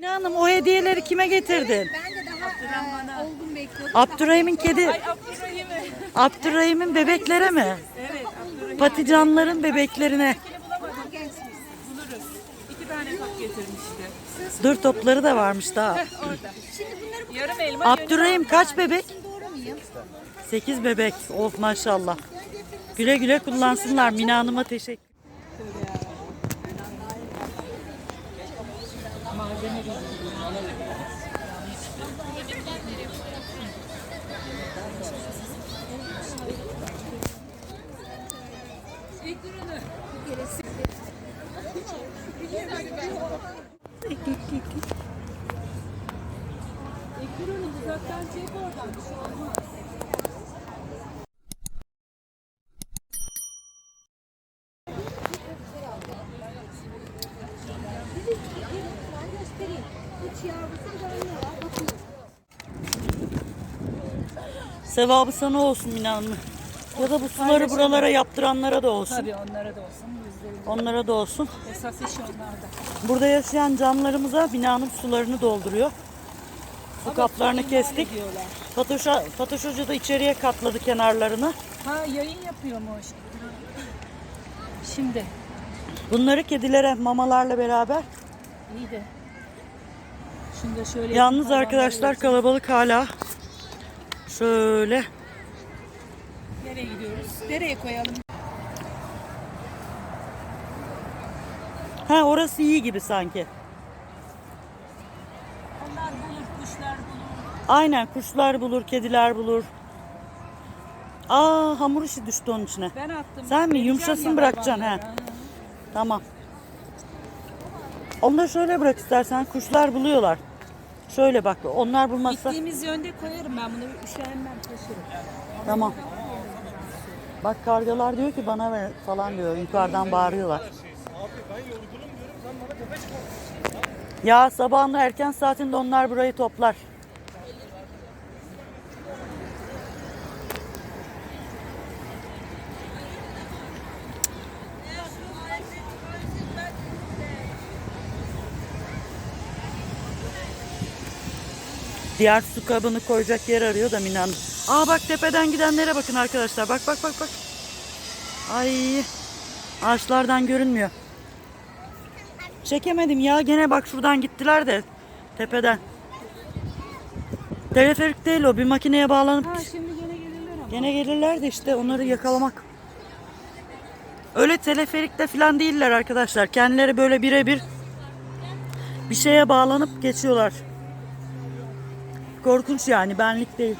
Ne hanım o hediyeleri kime getirdin? Ben de daha e, olgun bekliyordum. Abdurrahim'in kedi. Abdurrahim'in bebeklere mi? Evet, Abdurrahim Paticanların bebeklerine. buluruz. İki tane kap getirmişti. Dur topları da varmış daha. Orada. Şimdi bunları bu Yarım elma. Abdurrahim kaç bebek? doğru muyum? 8 bebek. Of maşallah. Güle güle kullansınlar. Mina Hanım'a teşekkür. Ekranı uzaktan çek oradan. Bir şey Sevabı sana olsun Hanım. Ya da bu suları buralara yaptıranlara da olsun. Tabii onlara da olsun. Bizlerin Onlara da olsun. esas iş onlarda. Burada yaşayan canlarımıza Mina Hanım sularını dolduruyor. Su kaplarını kestik. Diyorlar. Fatoş, Fatoş Hoca da içeriye katladı kenarlarını. Ha yayın yapıyormuş. Şimdi Bunları kedilere mamalarla beraber. iyi de. Şunu da şöyle Yalnız arkadaşlar kalabalık hala. Şöyle. Nereye gidiyoruz? Nereye koyalım? Ha orası iyi gibi sanki. Onlar bulur, kuşlar bulur. Aynen kuşlar bulur, kediler bulur. Aa hamur işi düştü onun içine. Ben attım. Sen mi? Vereceğim Yumuşasın ya bırakacaksın, he. Ha. Tamam. Onu da şöyle bırak istersen. Kuşlar buluyorlar. Şöyle bak. Onlar bulmazsa. Gittiğimiz yönde koyarım ben bunu. Üşenmem taşırım. Tamam. Bak kargalar diyor ki bana ver falan diyor. Yukarıdan bağırıyorlar. Ya sabahın erken saatinde onlar burayı toplar. Diğer su kabını koyacak yer arıyor da Minan. Aa bak tepeden gidenlere bakın arkadaşlar. Bak bak bak bak. Ay ağaçlardan görünmüyor. Çekemedim ya. Gene bak şuradan gittiler de tepeden. Teleferik değil o. Bir makineye bağlanıp Ha şimdi gene gelirler ama. gene gelirler de işte onları yakalamak. Öyle teleferikte falan değiller arkadaşlar. Kendileri böyle birebir bir şeye bağlanıp geçiyorlar. Korkunç yani benlik değil.